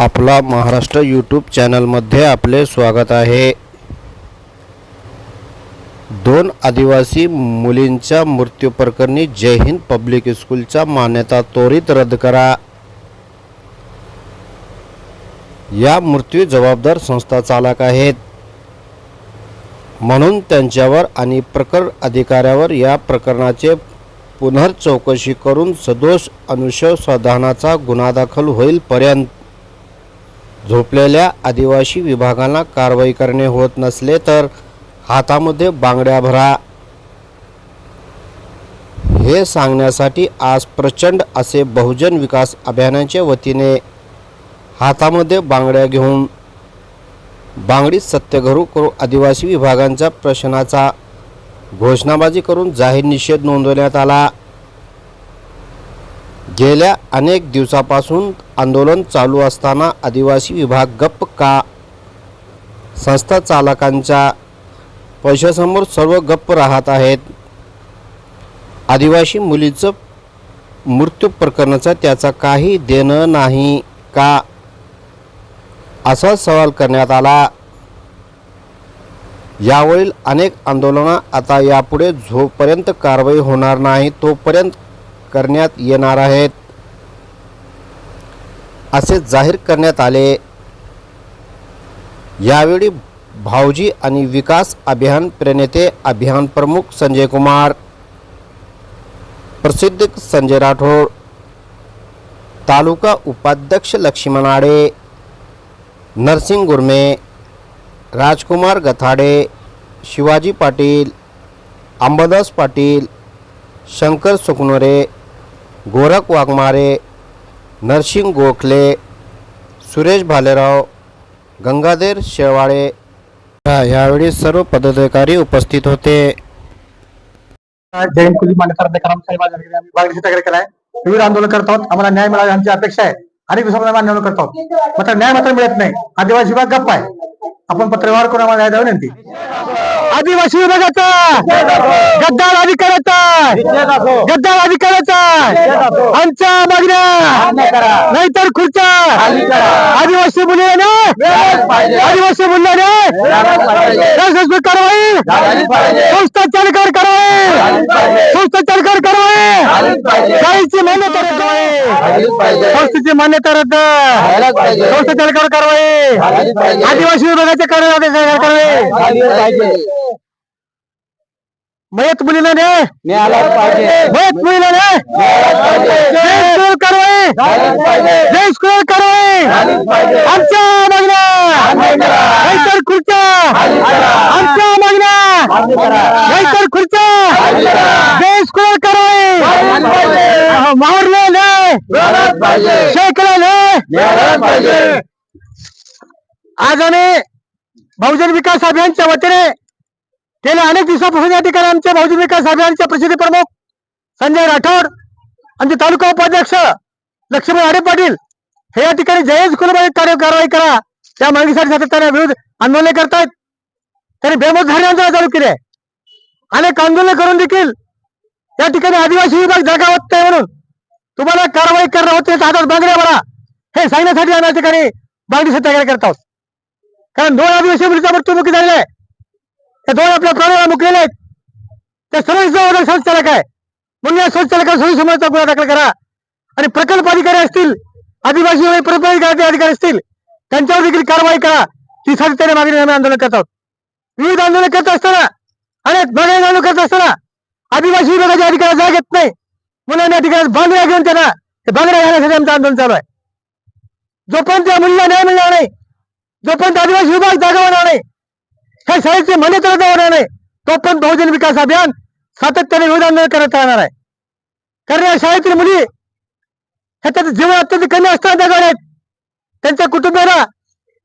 आपला महाराष्ट्र यूट्यूब चॅनलमध्ये आपले स्वागत आहे. दोन आदिवासी मुलींच्या मृत्यूप्रकरणी जय हिंद पब्लिक स्कूलच्या मान्यता त्वरित रद्द करा. या मृत्यू जबाबदार संस्था चालक आहेत. म्हणून त्यांच्यावर आणि प्रकरण अधिकाऱ्यावर या प्रकरणाचे पुनर्चौकशी करून सदोष अनुशंधानाचा गुन्हा दाखल होईलपर्यंत झोपलेल्या आदिवासी विभागांना कारवाई करणे होत नसले तर हातामध्ये बांगड्या भरा. हे सांगण्यासाठी आज प्रचंड असे बहुजन विकास अभियानाच्या वतीने हातामध्ये बांगड्या घेऊन बांगडी सत्यघरू करू आदिवासी विभागांच्या प्रश्नाचा घोषणाबाजी करून जाहीर निषेध नोंदवण्यात आला. गेल्या अनेक दिवसापासून आंदोलन चालू असताना आदिवासी विभाग गप्प का? संस्था चालकांच्या पैशासमोर सर्व गप्प राहत आहेत. आदिवासी मुलीचं मृत्यू प्रकरणाचा त्याचा काही देणं नाही का? असा सवाल करण्यात आला. यावरील अनेक आंदोलनं आता यापुढे जोपर्यंत कारवाई होणार नाही तोपर्यंत करण्यात येणार आहेत. असे जाहीर करण्यात आले. यावेळी भाऊजी आणि विकास अभियान प्रणेते अभियान प्रमुख संजय कुमार प्रसिद्ध संजय राठोड तालुका उपाध्यक्ष लक्ष्मण आडे नरसिंग गुरमे राजकुमार गथाडे शिवाजी पाटील अंबादास पाटील शंकर सुकनोरे गोरख वाघमारे नरसिंग गोखले सुरेश भालेराव गंगाधर शेवाळे. या- यावेळी सर्व पदाधिकारी उपस्थित होते. कुली मान्यता साहेब आम्ही केलाय. विविध आंदोलन करत आहोत. आम्हाला न्याय मिळावा आमची अपेक्षा आहे. अनेक दिवसामध्ये आम्ही आंदोलन करत मात्र न्याय मात्र मिळत नाही. आदिवासी विभाग गप्प आहे. आपण पत्रव्यवहार करून आम्हाला न्याय द्यावा विनंती. आदिवासी विभागाचा गद्दार अधिकाराचा गद्दार अधिकाराचा आमच्या मागण्या. नाहीतर खुर्च्या. आदिवासी मुलीने. आदिवासी मुलाने. कारवाई. संस्था चालकर कारवाई. संस्था चालकर कारवाई. काहीची मान्यता रद्द संस्थेची मान्यता रद्द. संस्था चालकर कारवाई. आदिवासी कारवाई कारवाई मयत मुलीला न्याय. मयत मुलीला न्याय. जय स्कूल कारवाई. जय स्कूल कारवाई. आमच्या मागण्या. नाहीतर खुर्च्या. आमच्या मागण्या. नाहीतर खुर्च्या. जय स्कूल कारवाई. मारले न्याय. शेकला न्याय. आज आम्ही बहुजन विकास अभियानच्या वतीने गेल्या अनेक दिवसापासून या ठिकाणी आमच्या बहुजन विकास आघाडीचे प्रसिद्धी प्रमुख संजय राठोड आमचे तालुका उपाध्यक्ष लक्ष्मण आडे पाटील हे या ठिकाणी जयंत स्कूलमध्ये कार्य कारवाई करा. त्या मागणीसाठी सातत्याने विरोध आंदोलन करतायत. त्यांनी बेमुदधारी आंदोलन चालू केले. अनेक आंदोलन करून देखील या ठिकाणी आदिवासी विभाग जागा होत नाही म्हणून तुम्हाला कारवाई करणं होते हातात बांगड्या मला हे सांगण्यासाठी आम्ही या ठिकाणी बांगडी सत्याग्रह करत आहोत. कारण दोन आदिवासी मुलीचा मृत्यूमुखी झालेला आहे. त्या दोन आपल्या प्राण्याला मुकलेले आहेत त्या सर्व जबाबदार संचालक आहे. म्हणून या संचालकाला सर्व समाजाचा गुन्हा दाखल करा. आणि प्रकल्प अधिकारी असतील आदिवासी प्रकल्प अधिकारी असतील त्यांच्यावर देखील कारवाई करा. ती सातत्याने मागणी आम्ही आंदोलन करतात विविध आंदोलन करत असताना अनेक मागणी आंदोलन करत असताना आदिवासी विभागाच्या अधिकारी जाग येत नाही. मुलांना आम्ही ठिकाणी बांगड्या घेऊन त्यांना ते बांगड्या घालण्यासाठी आमचं आंदोलन चालू आहे. जोपर्यंत त्या मुलीला न्याय मिळणार नाही जोपर्यंत आदिवासी विभाग जागा होणार नाही ह्या शाळेचे मान्यता तर होणार नाही पण बहुजन विकास अभियान सातत्याने विधान करत राहणार आहे. कारण या शाळेतील मुली ह्याच्यात जीवन अत्यंत कमी असताना त्या आहेत. त्यांच्या कुटुंबाला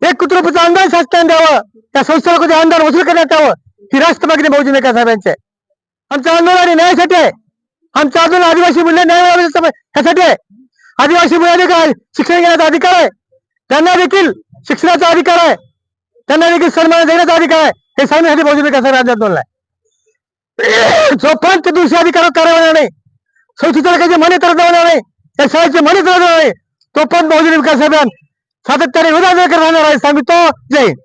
एक कुटुंबाचा अंदाज अनुदान शासनाने द्यावं. त्या संस्थेला कुठे अनुदान वसूल करण्यात यावं ही राष्ट्र मागणी बहुजन विकास अभियानची आमचं आंदोलन न्यायासाठी आहे. आमचं आंदोलन आदिवासी मुलींना न्याय ह्यासाठी आहे. आदिवासी मुलांनी काय शिक्षण घेण्याचा अधिकार आहे. त्यांना देखील शिक्षणाचा अधिकार आहे. त्यांना देखील सन्मान देण्याचा अधिकार आहे. हे सांगण्यासाठी बहुजन विकास राज्यात आंदोलन जोपर्यंत दिवशी अधिकार कारवाई होणार नाही संस्थेच्या मान्यता रद्द होणार नाही त्या शाळेचे मान्यता रद्द होणार नाही तोपर्यंत बहुजन विकास अभियान सातत्याने विरोध करणार राहणार आहे. सांगितो जय हिंद.